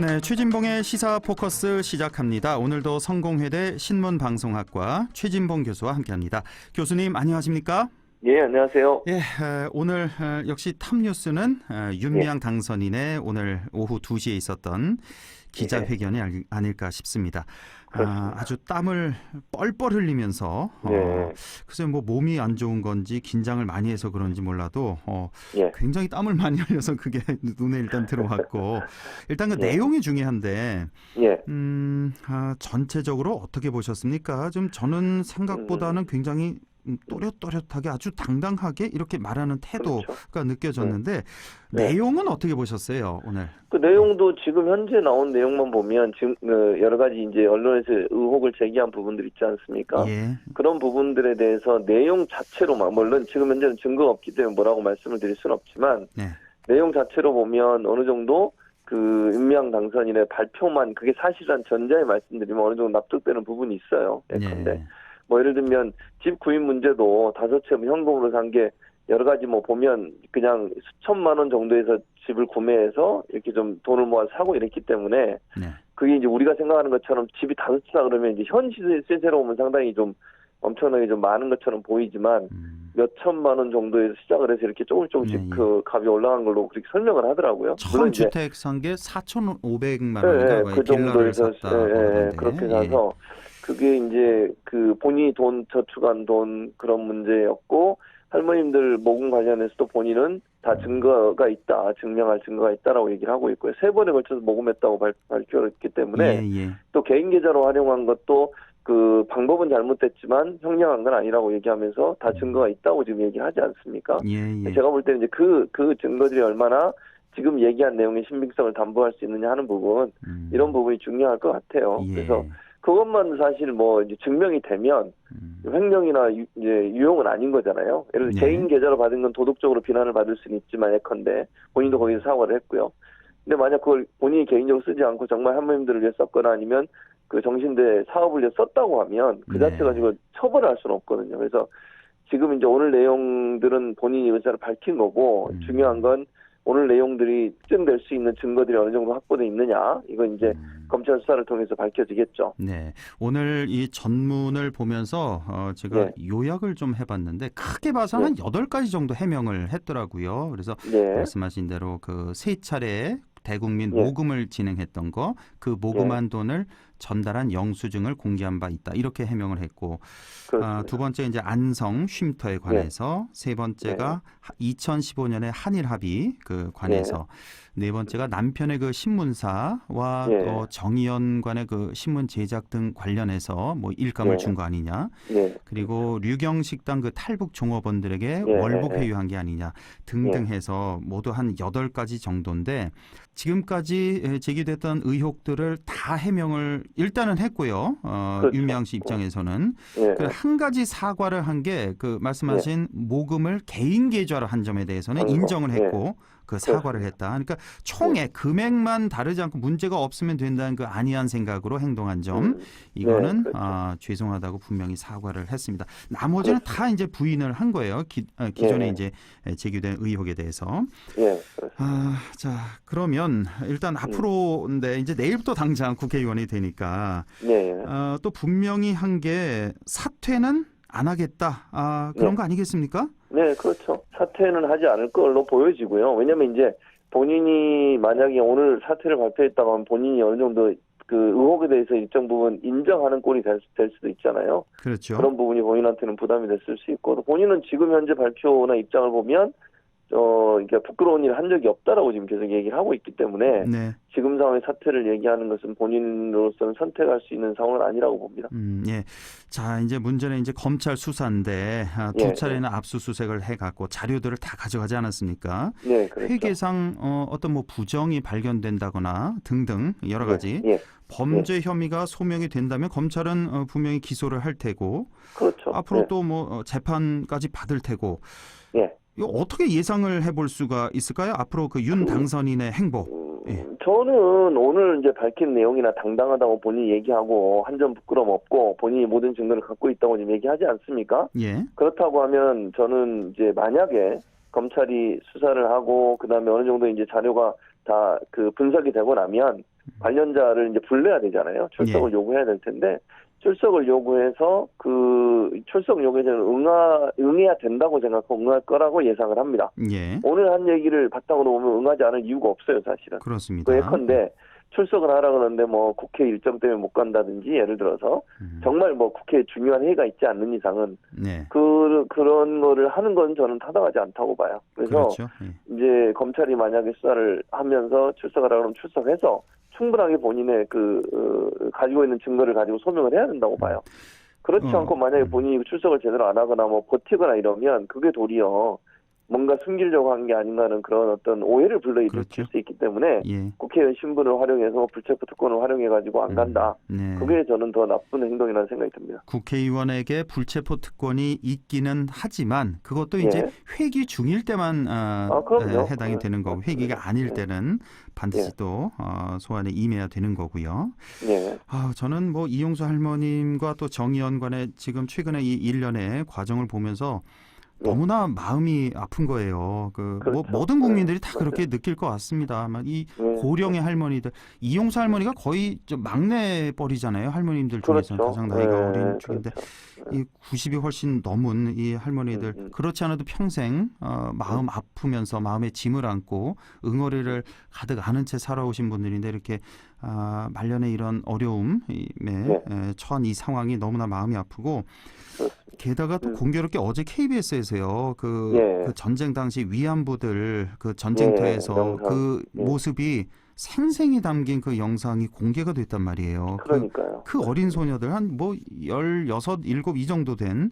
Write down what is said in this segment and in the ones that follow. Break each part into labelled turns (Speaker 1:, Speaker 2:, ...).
Speaker 1: 네, 최진봉의 시사 포커스 시작합니다. 오늘도 성공회대 신문방송학과 최진봉 교수와 함께합니다. 교수님 안녕하십니까?
Speaker 2: 예, 안녕하세요.
Speaker 1: 예, 에, 오늘 어, 역시 탑뉴스는 어, 윤미향 당선인의 오늘 오후 2시에 있었던 기자회견이 알- 아닐까 싶습니다. 아. 아주 땀을 뻘뻘 흘리면서 어,
Speaker 2: 네.
Speaker 1: 글쎄 뭐 몸이 안 좋은 건지 긴장을 많이 해서 그런지 몰라도 어,
Speaker 2: 예.
Speaker 1: 굉장히 땀을 많이 흘려서 그게 눈에 일단 들어왔고 일단 그
Speaker 2: 예.
Speaker 1: 내용이 중요한데
Speaker 2: 예.
Speaker 1: 음, 아, 전체적으로 어떻게 보셨습니까? 좀 저는 생각보다는 굉장히 음, 또렷또렷하게 아주 당당하게 이렇게 말하는 태도가
Speaker 2: 그렇죠.
Speaker 1: 느껴졌는데
Speaker 2: 네.
Speaker 1: 내용은 어떻게 보셨어요 오늘?
Speaker 2: 그 내용도 지금 현재 나온 내용만 보면 지금 그 여러 가지 이제 언론에서 의혹을 제기한 부분들 있지 않습니까?
Speaker 1: 예,
Speaker 2: 그런 부분들에 대해서 내용 자체로만 물론 지금 현재는 증거가 없기 때문에 뭐라고 말씀을 드릴 수는 없지만
Speaker 1: 네,
Speaker 2: 내용 자체로 보면 어느 정도 그 윤미향 당선인의 발표만 그게 사실한 전자에 말씀드리면 어느 정도 납득되는 부분이 있어요. 예컨대
Speaker 1: 예,
Speaker 2: 뭐 예를 들면 집 구입 문제도 다섯 채 현금으로 산 게 여러 가지 뭐 보면 그냥 수천만 원 정도에서 집을 구매해서 이렇게 좀 돈을 모아 사고 이랬기 때문에
Speaker 1: 네,
Speaker 2: 그게 이제 우리가 생각하는 것처럼 집이 다섯 채다 그러면 이제 현 시세 세세로 보면 상당히 좀 엄청나게 좀 많은 것처럼 보이지만
Speaker 1: 음,
Speaker 2: 몇 천만 원 정도에서 시작을 해서 이렇게 조금 조금씩
Speaker 1: 예, 예.
Speaker 2: 그 값이 올라간 걸로 그렇게 설명을 하더라고요.
Speaker 1: 처음 주택 산 게 4,500만
Speaker 2: 예,
Speaker 1: 원인가
Speaker 2: 예, 뭐그 정도에서
Speaker 1: 샀다
Speaker 2: 예, 예,
Speaker 1: 그러던데.
Speaker 2: 그렇게
Speaker 1: 예.
Speaker 2: 사서 그게 이제 그 본인이 돈 저축한 돈 그런 문제였고 할머님들 모금 관련해서도 본인은 다 증거가 있다 증명할 증거가 있다라고 얘기를 하고 있고요 세 번에 걸쳐서 모금했다고 발, 발표했기 때문에
Speaker 1: 예, 예.
Speaker 2: 또 개인 계좌로 활용한 것도 그 방법은 잘못됐지만 형량한 건 아니라고 얘기하면서 다 증거가 있다고 지금 얘기하지 않습니까?
Speaker 1: 예, 예.
Speaker 2: 제가 볼 때는 이제 그, 그 증거들이 얼마나 지금 얘기한 내용의 신빙성을 담보할 수 있느냐 하는 부분,
Speaker 1: 음,
Speaker 2: 이런 부분이 중요할 것 같아요.
Speaker 1: 예.
Speaker 2: 그래서 그것만 사실 뭐 이제 증명이 되면
Speaker 1: 음,
Speaker 2: 횡령이나 유, 이제 유용은 아닌 거잖아요. 예를 들어
Speaker 1: 네.
Speaker 2: 개인 계좌로 받은 건 도덕적으로 비난을 받을 수는 있지만 예컨대 본인도 거기서 사과를 했고요. 근데 만약 그걸 본인이 개인적으로 쓰지 않고 정말 할머님들을 위해 썼거나 아니면 그 정신대 사업을 위해 썼다고 하면 그
Speaker 1: 네.
Speaker 2: 자체 가지고 처벌을 할 수는 없거든요. 그래서 지금 이제 오늘 내용들은 본인이 의사를 밝힌 거고
Speaker 1: 음.
Speaker 2: 중요한 건 오늘 내용들이 특정될 수 있는 증거들이 어느 정도 확보돼 있느냐 이건 이제
Speaker 1: 음.
Speaker 2: 검찰 수사를 통해서 밝혀지겠죠.
Speaker 1: 네, 오늘 이 전문을 보면서 어, 제가
Speaker 2: 네.
Speaker 1: 요약을 좀 해봤는데 크게 봐서 한 여덟 가지 정도 해명을 했더라고요. 그래서
Speaker 2: 네.
Speaker 1: 말씀하신 대로 그 세 차례 대국민
Speaker 2: 네.
Speaker 1: 모금을 진행했던 거, 그 모금한 돈을 전달한 영수증을 공개한 바 있다. 이렇게 해명을 했고. 아, 두 번째 이제 안성 쉼터에 관해서, 세 번째가 2015년에 한일 합의 그 관해서, 네 번째가 남편의 그 신문사와
Speaker 2: 네.
Speaker 1: 어, 정의연 관의 그 신문 제작 등 관련해서 뭐 일감을
Speaker 2: 네.
Speaker 1: 준거 아니냐.
Speaker 2: 네.
Speaker 1: 그리고 류경 식당 그 탈북 종업원들에게
Speaker 2: 예,
Speaker 1: 월북
Speaker 2: 예, 예.
Speaker 1: 회유한 게 아니냐 등등 해서 모두 한 여덟 가지 정도인데 지금까지 에, 제기됐던 의혹들을 다 해명을 일단은 했고요. 어,
Speaker 2: 그렇죠.
Speaker 1: 윤미향 씨 입장에서는
Speaker 2: 네.
Speaker 1: 그한 가지 사과를 한 게 그 말씀하신 모금을 개인 계좌로 한 점에 대해서는. 인정을
Speaker 2: 예.
Speaker 1: 했고 그 사과를 했다. 그러니까 총액 금액만 다르지 않고 문제가 없으면 된다는 그 안이한 생각으로 행동한 점
Speaker 2: 음,
Speaker 1: 이거는
Speaker 2: 그렇죠.
Speaker 1: 아, 죄송하다고 분명히 사과를 했습니다. 나머지는 다 이제 부인을 한 거예요. 기, 아, 기존에
Speaker 2: 네.
Speaker 1: 이제 제기된 의혹에 대해서.
Speaker 2: 예.
Speaker 1: 아, 자 그러면 일단
Speaker 2: 음.
Speaker 1: 앞으로인데 이제 내일부터 당장 국회의원이 되니까
Speaker 2: 네.
Speaker 1: 어, 또 분명히 한 게 사퇴는 안 하겠다. 아 그런
Speaker 2: 네.
Speaker 1: 거 아니겠습니까?
Speaker 2: 네, 그렇죠. 사퇴는 하지 않을 걸로 보여지고요. 왜냐면 이제 본인이 만약에 오늘 사퇴를 발표했다고 하면 본인이 어느 정도 그 의혹에 대해서 일정 부분 인정하는 꼴이 될, 수- 될 수도 있잖아요.
Speaker 1: 그렇죠.
Speaker 2: 그런 부분이 본인한테는 부담이 됐을 수 있고 또 본인은 지금 현재 발표나 입장을 보면 어, 그러니까 부끄러운 일한 적이 없다라고 지금 계속 얘기를 하고 있기 때문에
Speaker 1: 네.
Speaker 2: 지금 상황의 사퇴를 얘기하는 것은 본인으로서는 선택할 수 있는 상황은 아니라고 봅니다.
Speaker 1: 음, 예. 자, 이제 문제는 이제 검찰 수사인데 아, 두
Speaker 2: 예,
Speaker 1: 차례나 압수수색을 해갖고 자료들을 다 가져가지 않았습니까?
Speaker 2: 네, 그렇죠.
Speaker 1: 회계상 어, 어떤 뭐 부정이 발견된다거나 등등 여러 가지
Speaker 2: 예, 예,
Speaker 1: 범죄 혐의가 소명이 된다면 검찰은 어, 분명히 기소를 할 테고
Speaker 2: 그렇죠.
Speaker 1: 앞으로
Speaker 2: 네,
Speaker 1: 또뭐 재판까지 받을 테고
Speaker 2: 예.
Speaker 1: 이거 어떻게 예상을 해볼 수가 있을까요? 앞으로 그 윤 당선인의 행보.
Speaker 2: 음,
Speaker 1: 예.
Speaker 2: 저는 오늘 이제 밝힌 내용이나 당당하다고 본인이 얘기하고 한 점 부끄럼 없고 본인이 모든 증거를 갖고 있다고 지금 얘기하지 않습니까?
Speaker 1: 예.
Speaker 2: 그렇다고 하면 저는 이제 만약에 검찰이 수사를 하고 그다음에 어느 정도 이제 자료가 다 그 분석이 되고 나면 관련자를 이제 불러야 되잖아요. 출석을
Speaker 1: 예.
Speaker 2: 요구해야 될 텐데 출석을 요구해서 그 출석 요구에 응하 응해야 된다고 생각하고 응할 거라고 예상을 합니다.
Speaker 1: 예.
Speaker 2: 오늘 한 얘기를 바탕으로 보면 응하지 않을 이유가 없어요, 사실은.
Speaker 1: 그렇습니다.
Speaker 2: 그 예컨대 출석을 하라 그러는데 뭐 국회 일정 때문에 못 간다든지 예를 들어서
Speaker 1: 음,
Speaker 2: 정말 뭐 국회에 중요한 회의가 있지 않는 이상은
Speaker 1: 네.
Speaker 2: 그 그런 거를 하는 건 저는 타당하지 않다고 봐요. 그래서
Speaker 1: 그렇죠. 예.
Speaker 2: 이제 검찰이 만약에 수사를 하면서 출석하라 그러면 출석해서 충분하게 본인의 그 어, 가지고 있는 증거를 가지고 소명을 해야 된다고 봐요. 그렇지
Speaker 1: 어,
Speaker 2: 않고 만약에
Speaker 1: 음.
Speaker 2: 본인이 출석을 제대로 안 하거나 뭐 버티거나 이러면 그게 도리어 뭔가 숨기려고 한 게 아닌가 하는 그런 어떤 오해를 불러일으킬
Speaker 1: 그렇죠.
Speaker 2: 수 있기 때문에
Speaker 1: 예.
Speaker 2: 국회의원 신분을 활용해서 불체포 특권을 활용해 가지고 안 간다.
Speaker 1: 네.
Speaker 2: 그게 저는 더 나쁜 행동이라는 생각이 듭니다.
Speaker 1: 국회의원에게 불체포 특권이 있기는 하지만 그것도 이제
Speaker 2: 예.
Speaker 1: 회기 중일 때만 아,
Speaker 2: 아, 그럼요.
Speaker 1: 에, 해당이
Speaker 2: 네,
Speaker 1: 되는 거고
Speaker 2: 맞습니다.
Speaker 1: 회기가 아닐
Speaker 2: 네.
Speaker 1: 때는 반드시
Speaker 2: 예.
Speaker 1: 또 어, 소환에 임해야 되는 거고요.
Speaker 2: 예.
Speaker 1: 아, 저는 뭐 이용수 할머님과 또 정의원 간의 지금 최근에 이 일련의 과정을 보면서
Speaker 2: 네.
Speaker 1: 너무나 마음이 아픈 거예요. 그뭐
Speaker 2: 그렇죠.
Speaker 1: 모든 국민들이 다
Speaker 2: 네,
Speaker 1: 그렇게 느낄 것 같습니다. 아마 이
Speaker 2: 네.
Speaker 1: 고령의 할머니들 이용수 할머니가 거의 좀 막내 뻘이잖아요. 할머님들 중에서
Speaker 2: 그렇죠.
Speaker 1: 가장 나이가
Speaker 2: 네,
Speaker 1: 어린 중인데
Speaker 2: 그렇죠.
Speaker 1: 이 90이 훨씬 넘은 이 할머니들
Speaker 2: 음, 음.
Speaker 1: 그렇지 않아도 평생 어, 마음 아프면서 마음에 짐을 안고 응어리를 가득 안은 채 살아오신 분들인데 이렇게 아, 말년에 이런 어려움에
Speaker 2: 네.
Speaker 1: 에, 처한 이 상황이 너무나 마음이 아프고
Speaker 2: 그렇습니다.
Speaker 1: 게다가 또
Speaker 2: 음.
Speaker 1: 공교롭게 어제 KBS에서요 그,
Speaker 2: 예.
Speaker 1: 그 전쟁 당시 위안부들 그 전쟁터에서
Speaker 2: 예.
Speaker 1: 그
Speaker 2: 예.
Speaker 1: 모습이 생생히 담긴 그 영상이 공개가 됐단 말이에요. 그
Speaker 2: 그러니까요.
Speaker 1: 그 어린 소녀들 한뭐 16, 7이 정도 된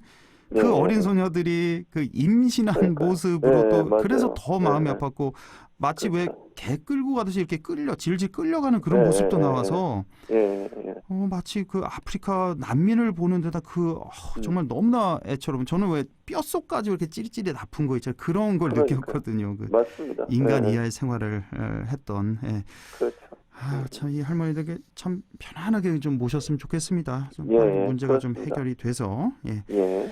Speaker 1: 그
Speaker 2: 네.
Speaker 1: 어린 소녀들이 그 임신한
Speaker 2: 그러니까요.
Speaker 1: 모습으로
Speaker 2: 네,
Speaker 1: 또
Speaker 2: 맞아요.
Speaker 1: 그래서 더 마음이
Speaker 2: 네.
Speaker 1: 아팠고 마치 왜
Speaker 2: 그렇죠.
Speaker 1: 개 끌고 가듯이 이렇게 끌려 질질 끌려가는 그런
Speaker 2: 네,
Speaker 1: 모습도
Speaker 2: 네,
Speaker 1: 나와서
Speaker 2: 예, 예.
Speaker 1: 어, 마치 그 아프리카 난민을 보는 데다 그 어,
Speaker 2: 음.
Speaker 1: 정말 너무나 애처럼 저는 왜 뼛속까지 이렇게 찌릿찌릿 아픈 거 있잖아요 그런 걸
Speaker 2: 그러니까요.
Speaker 1: 느꼈거든요 그
Speaker 2: 맞습니다.
Speaker 1: 인간
Speaker 2: 네,
Speaker 1: 이하의 생활을 어, 했던 예.
Speaker 2: 그렇죠.
Speaker 1: 아, 참 이 할머니들에게 참 편안하게 좀 모셨으면 좋겠습니다. 좀
Speaker 2: 예,
Speaker 1: 빨리
Speaker 2: 예,
Speaker 1: 문제가 좀
Speaker 2: 그렇습니다.
Speaker 1: 해결이 돼서 예.
Speaker 2: 예.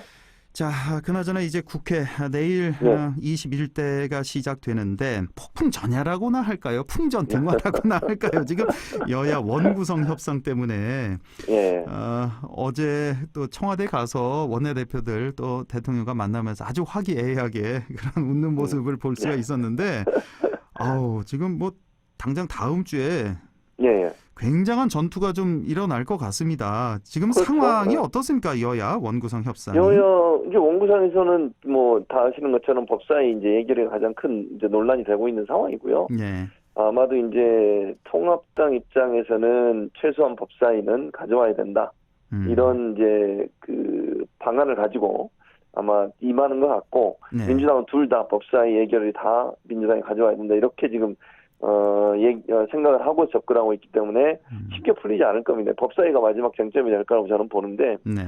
Speaker 1: 자, 그나저나 이제 국회 내일
Speaker 2: 네.
Speaker 1: 어, 21대가 시작되는데 폭풍 전야라고나 할까요? 풍전 등화라고나 할까요? 지금 여야 원구성 협상 때문에
Speaker 2: 예.
Speaker 1: 어, 어제 또 청와대 가서 원내대표들 또 대통령과 만나면서 아주 화기애애하게 그런 웃는 모습을 볼 수가 있었는데 아우 지금 뭐 당장 다음 주에
Speaker 2: 예. 예.
Speaker 1: 굉장한 전투가 좀 일어날 것 같습니다. 지금
Speaker 2: 그렇죠.
Speaker 1: 상황이
Speaker 2: 네.
Speaker 1: 어떻습니까? 여야 원구성 협상이.
Speaker 2: 여야 이제 원구상에서는 뭐 다 아시는 것처럼 법사위 이제 예결이 가장 큰 이제 논란이 되고 있는 상황이고요.
Speaker 1: 네.
Speaker 2: 아마도 이제 통합당 입장에서는 최소한 법사위는 가져와야 된다.
Speaker 1: 음.
Speaker 2: 이런 이제 그 방안을 가지고 아마 임하는 것 같고
Speaker 1: 네.
Speaker 2: 민주당은 둘 다 법사위 예결을 다 민주당이 가져와야 된다. 이렇게 지금 어, 예, 어, 생각을 하고 접근하고 있기 때문에
Speaker 1: 음.
Speaker 2: 쉽게 풀리지 않을 겁니다. 법사위가 마지막 쟁점이 될 거라고 저는 보는데
Speaker 1: 네.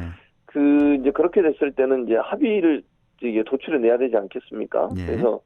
Speaker 2: 그 이제 그렇게 됐을 때는 이제 합의를 이게 도출해 내야 되지 않겠습니까?
Speaker 1: 예.
Speaker 2: 그래서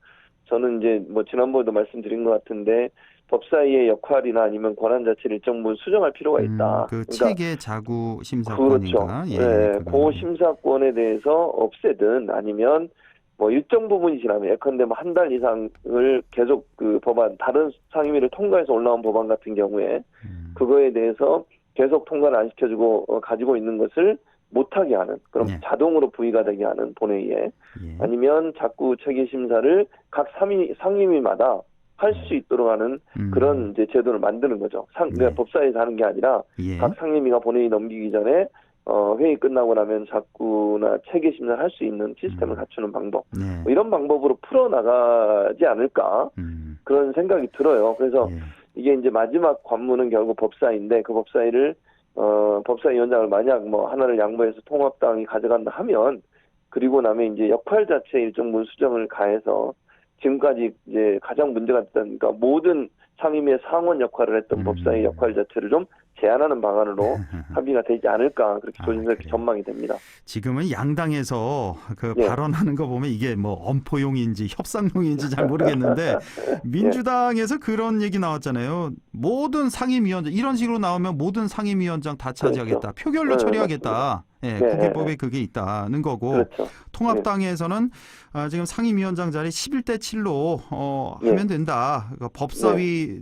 Speaker 2: 저는 이제 뭐 지난번에도 말씀드린 것 같은데 법사위의 역할이나 아니면 권한 자체를 일정 부분 수정할 필요가 있다.
Speaker 1: 음, 그
Speaker 2: 그러니까
Speaker 1: 체계 자구
Speaker 2: 그렇죠.
Speaker 1: 심사권인가? 예,
Speaker 2: 네. 그 심사권에 대해서 없애든 아니면 뭐 일정 부분이 지나면 예컨대 뭐 한 달 이상을 계속 그 법안 다른 상임위를 통과해서 올라온 법안 같은 경우에
Speaker 1: 음.
Speaker 2: 그거에 대해서 계속 통과를 안 시켜주고 어, 가지고 있는 것을 못하게 하는 그럼
Speaker 1: 네.
Speaker 2: 자동으로 부의가 되게 하는 본회의에
Speaker 1: 예.
Speaker 2: 아니면 자꾸 체계 심사를 각 상임 상임위마다 할 수 있도록 하는
Speaker 1: 음.
Speaker 2: 그런 이제 제도를 만드는 거죠. 상,
Speaker 1: 네.
Speaker 2: 그러니까 법사위에서 하는 게 아니라
Speaker 1: 예.
Speaker 2: 각 상임위가 본회의 넘기기 전에 어, 회의 끝나고 나면 자꾸나 체계 심사를 할 수 있는 시스템을
Speaker 1: 음.
Speaker 2: 갖추는 방법
Speaker 1: 네.
Speaker 2: 뭐 이런 방법으로 풀어 나가지 않을까
Speaker 1: 음.
Speaker 2: 그런 생각이 들어요. 그래서
Speaker 1: 예.
Speaker 2: 이게 이제 마지막 관문은 결국 법사위인데 그 법사위를 어 법사위원장을 만약 뭐 하나를 양보해서 통합당이 가져간다 하면 그리고 나면 이제 역할 자체에 일정 부분 수정을 가해서 지금까지 이제 가장 문제가 됐던 그러니까 모든 상임위의 상원 역할을 했던
Speaker 1: 음.
Speaker 2: 법사위 역할 자체를 좀 제한하는 방안으로 합의가 되지 않을까 그렇게
Speaker 1: 아,
Speaker 2: 조심스럽게
Speaker 1: 그래요.
Speaker 2: 전망이 됩니다.
Speaker 1: 지금은 양당에서 그
Speaker 2: 예.
Speaker 1: 발언하는 거 보면 이게 뭐 엄포용인지 협상용인지 잘 모르겠는데
Speaker 2: 예.
Speaker 1: 민주당에서 그런 얘기 나왔잖아요. 모든 상임위원장 이런 식으로 나오면 모든 상임위원장 다 차지하겠다. 표결로
Speaker 2: 네,
Speaker 1: 처리하겠다. 예,
Speaker 2: 네,
Speaker 1: 국회법에 그게 있다는 거고
Speaker 2: 그렇죠.
Speaker 1: 통합당에서는 아, 지금 상임위원장 자리 11대 7로 어,
Speaker 2: 예.
Speaker 1: 하면 된다. 그러니까 법사위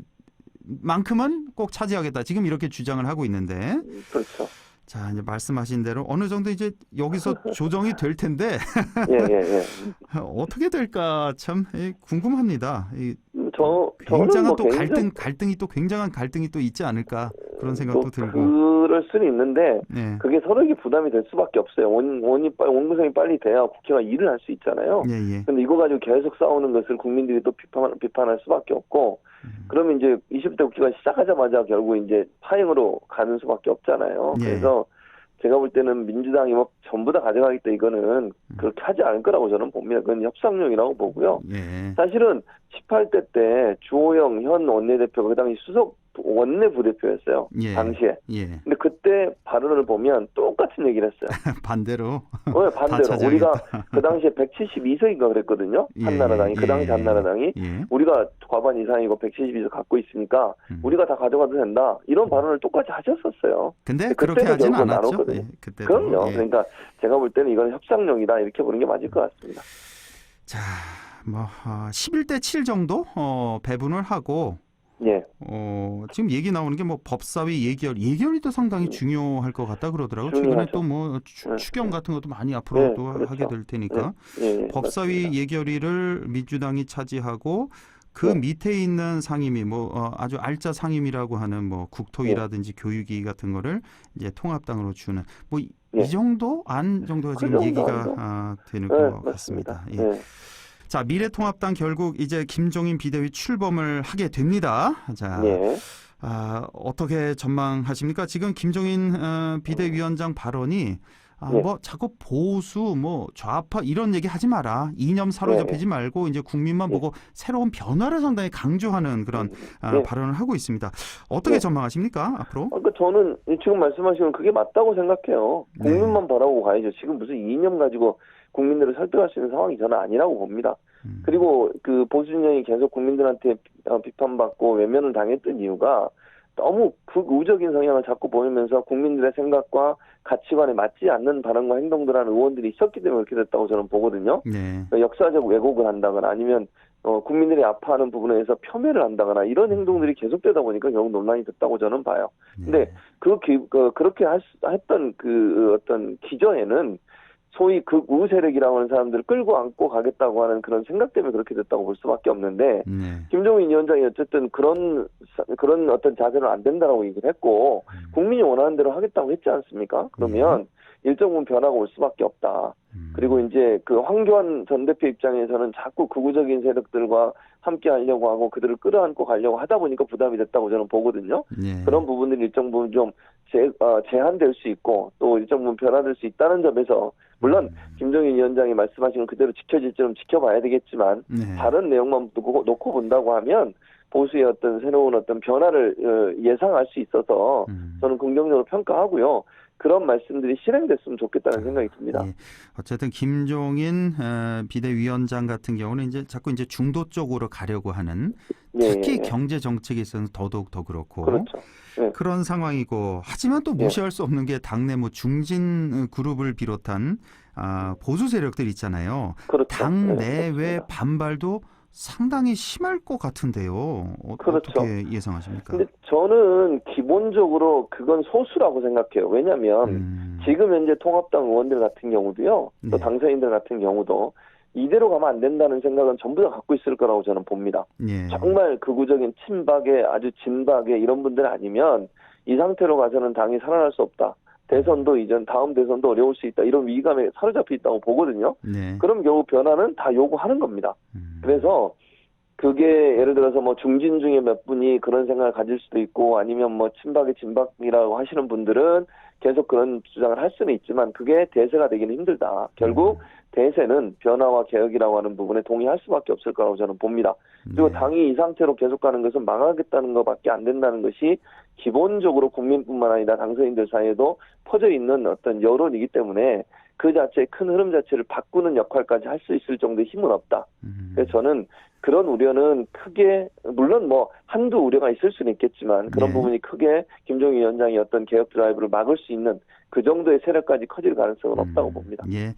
Speaker 1: 만큼은 꼭 차지하겠다. 지금 이렇게 주장을 하고 있는데
Speaker 2: 그렇죠.
Speaker 1: 자 이제 말씀하신 대로 어느 정도 이제 여기서 조정이 될 텐데
Speaker 2: 예, 예, 예.
Speaker 1: 어떻게 될까 참 예, 궁금합니다. 이
Speaker 2: 음, 저,
Speaker 1: 굉장한 뭐또
Speaker 2: 개인적-
Speaker 1: 갈등 갈등이 또 굉장한 갈등이 또 있지 않을까 그런 생각도
Speaker 2: 뭐
Speaker 1: 들고.
Speaker 2: 그럴 수는 있는데
Speaker 1: 네.
Speaker 2: 그게 서로에게 부담이 될 수밖에 없어요. 원, 원이 빨리, 원구성이 빨리 돼야 국회가 일을 할 수 있잖아요.
Speaker 1: 예, 예.
Speaker 2: 근데 이거 가지고 계속 싸우는 것을 국민들이 또 비판, 비판할 수밖에 없고,
Speaker 1: 음.
Speaker 2: 그러면 이제 20대 국회가 시작하자마자 결국 이제 파행으로 가는 수밖에 없잖아요.
Speaker 1: 예.
Speaker 2: 그래서 제가 볼 때는 민주당이 뭐 전부 다 가져가겠다 이거는 그렇게 하지 않을 거라고 저는 봅니다. 그건 협상용이라고 보고요.
Speaker 1: 예.
Speaker 2: 사실은 18대 때 주호영 현 원내대표가 그 당시 수석 원내 부대표였어요.
Speaker 1: 예.
Speaker 2: 당시에.
Speaker 1: 예.
Speaker 2: 근데 그때 발언을 보면 똑같은 얘기를 했어요.
Speaker 1: 반대로
Speaker 2: 왜 반대로. 우리가 그 당시에 172석인가 그랬거든요.
Speaker 1: 예,
Speaker 2: 한나라당이 그 당시
Speaker 1: 예.
Speaker 2: 한나라당이
Speaker 1: 예.
Speaker 2: 우리가 과반 이상이고 172석 갖고 있으니까
Speaker 1: 음.
Speaker 2: 우리가 다 가져가도 된다. 이런 발언을 똑같이 하셨었어요.
Speaker 1: 근데 그렇게 하진 않았죠.
Speaker 2: 나눴거든요.
Speaker 1: 예, 그때도.
Speaker 2: 그럼요.
Speaker 1: 예.
Speaker 2: 그러니까 제가 볼 때는 이건 협상용이다 이렇게 보는 게 맞을 것 같습니다.
Speaker 1: 자, 뭐 어, 11대 7 정도 어, 배분을 하고
Speaker 2: 예.
Speaker 1: 어, 지금 얘기 나오는 게 뭐 법사위 예결 예결위도 상당히 중요할 것 같다 그러더라고요. 최근에
Speaker 2: 음. 중요하죠.
Speaker 1: 또뭐
Speaker 2: 네.
Speaker 1: 추경 같은 것도 많이 앞으로
Speaker 2: 네,
Speaker 1: 또
Speaker 2: 그렇죠.
Speaker 1: 하게 될 테니까
Speaker 2: 예, 예,
Speaker 1: 법사위
Speaker 2: 맞습니다.
Speaker 1: 예결위를 민주당이 차지하고 그
Speaker 2: 네.
Speaker 1: 밑에 있는 상임위 뭐 어, 아주 알짜 상임위라고 하는 뭐 국토위라든지
Speaker 2: 네.
Speaker 1: 교육위 같은 거를 이제 통합당으로 주는 뭐이
Speaker 2: 예.
Speaker 1: 정도 안 정도가
Speaker 2: 그
Speaker 1: 지금
Speaker 2: 정도
Speaker 1: 얘기가
Speaker 2: 안정.
Speaker 1: 아, 되는
Speaker 2: 네,
Speaker 1: 것
Speaker 2: 맞습니다.
Speaker 1: 같습니다. 예.
Speaker 2: 예.
Speaker 1: 자 미래통합당 결국 이제 김종인 비대위 출범을 하게 됩니다. 자
Speaker 2: 예.
Speaker 1: 아, 어떻게 전망하십니까? 지금 김종인 어, 비대위원장 발언이 아,
Speaker 2: 예.
Speaker 1: 뭐 자꾸 보수 뭐 좌파 이런 얘기 하지 마라 이념 사로잡히지 말고 이제 국민만
Speaker 2: 예.
Speaker 1: 보고 새로운 변화를 상당히 강조하는 그런 아,
Speaker 2: 예.
Speaker 1: 발언을 하고 있습니다. 어떻게
Speaker 2: 예.
Speaker 1: 전망하십니까 앞으로?
Speaker 2: 그러니까 저는 지금 말씀하시는 그게 맞다고 생각해요.
Speaker 1: 네.
Speaker 2: 국민만 바라고 가야죠. 지금 무슨 이념 가지고 국민들을 설득할 수 있는 상황이 저는 아니라고 봅니다.
Speaker 1: 음,
Speaker 2: 그리고 그 보수 진영이 계속 국민들한테 어, 비판받고 외면을 당했던 이유가 너무 극우적인 성향을 자꾸 보이면서 국민들의 생각과 가치관에 맞지 않는 발언과 행동들 하는 의원들이 있었기 때문에 그렇게 됐다고 저는 보거든요.
Speaker 1: 네.
Speaker 2: 그러니까 역사적 왜곡을 한다거나 아니면 어, 국민들이 아파하는 부분에 대해서 폄훼를 한다거나 이런 행동들이 계속되다 보니까 결국 논란이 됐다고 저는 봐요. 근데 그, 기, 그 그렇게 할 수- 했던 그 어떤 기저에는 소위 극우 세력이라고 하는 사람들을 끌고 안고 가겠다고 하는 그런 생각 때문에 그렇게 됐다고 볼 수밖에 없는데
Speaker 1: 네.
Speaker 2: 김종인 위원장이 어쨌든 그런 사- 그런 어떤 자세는 안 된다라고 얘기를 했고
Speaker 1: 음.
Speaker 2: 국민이 원하는 대로 하겠다고 했지 않습니까? 그러면 일정 부분 변화가 올 수밖에 없다.
Speaker 1: 음.
Speaker 2: 그리고 이제 그 황교안 전 대표 입장에서는 자꾸 극우적인 세력들과 함께 하려고 하고 그들을 끌어안고 가려고 하다 보니까 부담이 됐다고 저는 보거든요.
Speaker 1: 네.
Speaker 2: 그런 부분들이 일정 부분 좀 제, 어, 제한될 수 있고 또 일정 부분 변화될 수 있다는 점에서 물론
Speaker 1: 음.
Speaker 2: 김정인 위원장이 말씀하신 건 그대로 지켜질지는 지켜봐야 되겠지만
Speaker 1: 네.
Speaker 2: 다른 내용만 놓고 본다고 하면 보수의 어떤 새로운 어떤 변화를 어, 예상할 수 있어서
Speaker 1: 음.
Speaker 2: 저는 긍정적으로 평가하고요. 그런 말씀들이 실행됐으면 좋겠다는 생각이 듭니다.
Speaker 1: 예. 어쨌든 김종인 어, 비대위원장 같은 경우는 이제 자꾸 이제 중도 쪽으로 가려고 하는
Speaker 2: 예,
Speaker 1: 특히
Speaker 2: 예, 예.
Speaker 1: 경제 정책에 있어서는 더더욱 더 그렇고
Speaker 2: 그렇죠. 예.
Speaker 1: 그런 상황이고 하지만 또
Speaker 2: 예.
Speaker 1: 무시할 수 없는 게 당내 뭐 중진 어, 그룹을 비롯한 아, 보수 세력들 있잖아요.
Speaker 2: 그렇죠.
Speaker 1: 당
Speaker 2: 네,
Speaker 1: 내외. 반발도 상당히 심할 것 같은데요. 어,
Speaker 2: 그렇죠.
Speaker 1: 떻게 예상하십니까?
Speaker 2: 근데 저는 기본적으로 그건 소수라고 생각해요. 왜냐하면
Speaker 1: 음,
Speaker 2: 지금 현재 통합당 의원들 같은 경우도요, 또
Speaker 1: 네.
Speaker 2: 당선인들 같은 경우도 이대로 가면 안 된다는 생각은 전부 다 갖고 있을 거라고 저는 봅니다.
Speaker 1: 예.
Speaker 2: 정말 극우적인 친박의 아주 진박의 이런 분들 아니면 이 상태로 가서는 당이 살아날 수 없다. 대선도 이전 다음 대선도 어려울 수 있다. 이런 위기감에 사로잡혀 있다고 보거든요.
Speaker 1: 네.
Speaker 2: 그럼 결국 변화는 다 요구하는 겁니다.
Speaker 1: 음,
Speaker 2: 그래서 그게 예를 들어서 뭐 중진 중에 몇 분이 그런 생각을 가질 수도 있고 아니면 뭐 친박의 진박이라고 하시는 분들은 계속 그런 주장을 할 수는 있지만 그게 대세가 되기는 힘들다. 결국 대세는 변화와 개혁이라고 하는 부분에 동의할 수밖에 없을 거라고 저는 봅니다. 그리고
Speaker 1: 네.
Speaker 2: 당이 이 상태로 계속 가는 것은 망하겠다는 것밖에 안 된다는 것이 기본적으로 국민뿐만 아니라 당선인들 사이에도 퍼져 있는 어떤 여론이기 때문에 그 자체의 큰 흐름 자체를 바꾸는 역할까지 할 수 있을 정도의 힘은 없다.
Speaker 1: 음,
Speaker 2: 그래서 저는 그런 우려는 크게 물론 뭐 한두 우려가 있을 수는 있겠지만 그런
Speaker 1: 네.
Speaker 2: 부분이 크게 김종인 위원장이 어떤 개혁 드라이브를 막을 수 있는 그 정도의 세력까지 커질 가능성은 없다고
Speaker 1: 음,
Speaker 2: 봅니다.
Speaker 1: 예.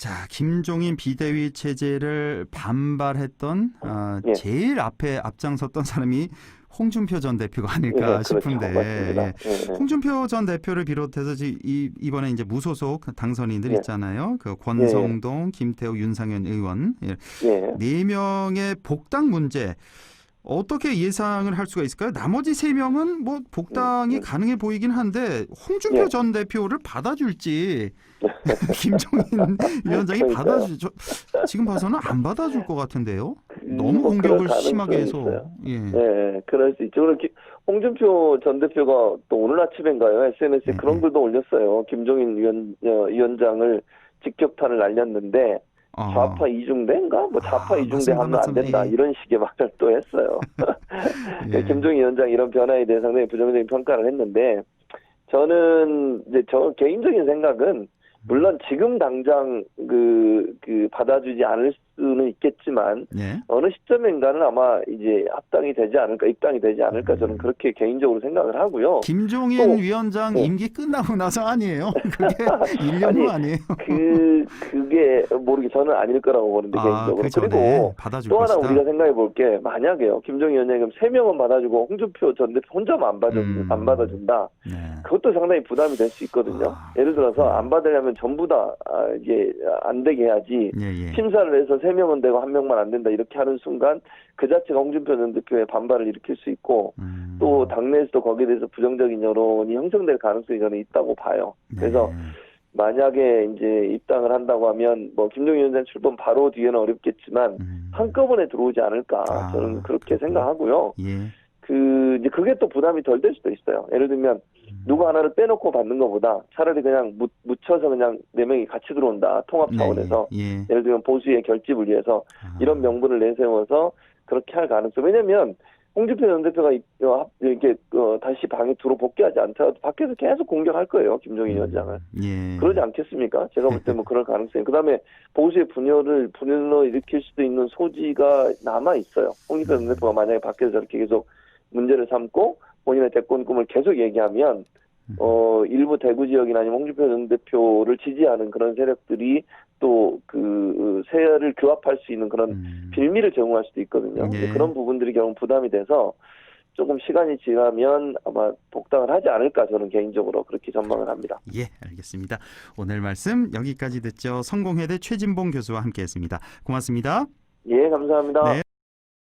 Speaker 1: 자, 김종인 비대위 체제를 반발했던 아,
Speaker 2: 예.
Speaker 1: 제일 앞에 앞장섰던 사람이 홍준표 전 대표가 아닐까
Speaker 2: 예, 그렇죠.
Speaker 1: 싶은데. 예.
Speaker 2: 예, 예.
Speaker 1: 홍준표 전 대표를 비롯해서 지- 이, 이번에 이제 무소속 당선인들
Speaker 2: 예.
Speaker 1: 있잖아요. 그 권성동, 김태우, 윤상현 의원 예.
Speaker 2: 예.
Speaker 1: 네 명의 복당 문제 어떻게 예상을 할 수가 있을까요? 나머지 세 명은 뭐 복당이
Speaker 2: 음, 음.
Speaker 1: 가능해 보이긴 한데 홍준표
Speaker 2: 예.
Speaker 1: 전 대표를 받아줄지 김종인 위원장이
Speaker 2: 그러니까요.
Speaker 1: 받아주 저, 지금 봐서는 안 받아줄 것 같은데요. 너무
Speaker 2: 뭐
Speaker 1: 공격을 심하게 해서
Speaker 2: 있어요.
Speaker 1: 예.
Speaker 2: 예, 그럴 수 있죠. 홍준표 전 대표가 또 오늘 아침인가요? SNS에
Speaker 1: 네,
Speaker 2: 그런
Speaker 1: 네.
Speaker 2: 글도 올렸어요. 김종인 위원, 어, 위원장을 직격탄을 날렸는데
Speaker 1: 어.
Speaker 2: 좌파 이중대인가? 뭐 좌파
Speaker 1: 아,
Speaker 2: 이중대
Speaker 1: 맞습니다,
Speaker 2: 하면 안. 된다.
Speaker 1: 예.
Speaker 2: 이런 식의 말을 또 했어요.
Speaker 1: 예.
Speaker 2: 김종인 위원장이 이런 변화에 대해 상당히 부정적인 평가를 했는데 저는 이제 저 개인적인 생각은 물론 지금 당장 그, 그 받아주지 않을 수는 있겠지만
Speaker 1: 예.
Speaker 2: 어느 시점인가는 아마 이제 합당이 되지 않을까, 입당이 되지 않을까 저는 그렇게 개인적으로 생각을 하고요.
Speaker 1: 김종인
Speaker 2: 또-
Speaker 1: 위원장
Speaker 2: 네.
Speaker 1: 임기 끝나고 나서 아니에요. 그게 1년
Speaker 2: 아니,
Speaker 1: 후 아니에요.
Speaker 2: 그 그게 모르게 저는 아닐 거라고 보는데
Speaker 1: 아,
Speaker 2: 개인적으로.
Speaker 1: 그
Speaker 2: 그리고
Speaker 1: 받아줄
Speaker 2: 또 하나
Speaker 1: 것이다.
Speaker 2: 우리가 생각해 볼 게 만약에요. 김종인 위원장이 세 명은 받아주고 홍준표 전 대표 혼자만 안 받아
Speaker 1: 음.
Speaker 2: 안 받아준다.
Speaker 1: 네.
Speaker 2: 그것도 상당히 부담이 될 수 있거든요.
Speaker 1: 아,
Speaker 2: 예를 들어서
Speaker 1: 그렇군요.
Speaker 2: 안 받으려면 전부 다 아, 이게 안 되게 해야지.
Speaker 1: 예, 예.
Speaker 2: 심사를 해서 세 명은 되고 한 명만 안 된다 이렇게 하는 순간 그 자체가 홍준표 전 대표의 반발을 일으킬 수 있고
Speaker 1: 음.
Speaker 2: 또 당내에서도 거기에 대해서 부정적인 여론이 형성될 가능성이 저는 있다고 봐요. 그래서
Speaker 1: 네.
Speaker 2: 만약에 이제 입당을 한다고 하면 뭐 김종인 위원장 출범 바로 뒤에는 어렵겠지만
Speaker 1: 음.
Speaker 2: 한꺼번에 들어오지 않을까
Speaker 1: 아,
Speaker 2: 저는 그렇게. 생각하고요.
Speaker 1: 예.
Speaker 2: 그 이제 그게 또 부담이 덜 될 수도 있어요. 예를 들면
Speaker 1: 음.
Speaker 2: 누구 하나를 빼놓고 받는 것보다 차라리 그냥 묻, 묻혀서 그냥 네 명이 같이 들어온다 통합 차원에서
Speaker 1: 네, 예.
Speaker 2: 예를 들면 보수의 결집을 위해서
Speaker 1: 아.
Speaker 2: 이런 명분을 내세워서 그렇게 할 가능성. 왜냐면 홍준표 전 대표가 이- 어, 이렇게 어, 다시 방에 들어 복귀하지 않더라도 밖에서 계속 공격할 거예요 김종인 위원장을.
Speaker 1: 예.
Speaker 2: 그러지 않겠습니까? 제가 볼 때 뭐 그럴 가능성이. 그다음에 보수의 분열을 분열로 일으킬 수도 있는 소지가 남아 있어요. 홍준표 전 대표가 만약에 밖에서 저렇게 계속 문제를 삼고 본인의 대권 꿈을 계속 얘기하면 어 일부 대구 지역이나 아니면 홍준표 전 대표를 지지하는 그런 세력들이 또 그 세열을 규합할 수 있는 그런
Speaker 1: 음.
Speaker 2: 빌미를 제공할 수도 있거든요.
Speaker 1: 예.
Speaker 2: 그런 부분들이 결국 부담이 돼서 조금 시간이 지나면 아마 복당을 하지 않을까 저는 개인적으로 그렇게 전망을 합니다.
Speaker 1: 예, 알겠습니다. 오늘 말씀 여기까지 듣죠. 성공회대 최진봉 교수와 함께했습니다. 고맙습니다.
Speaker 2: 예, 감사합니다.
Speaker 1: 네.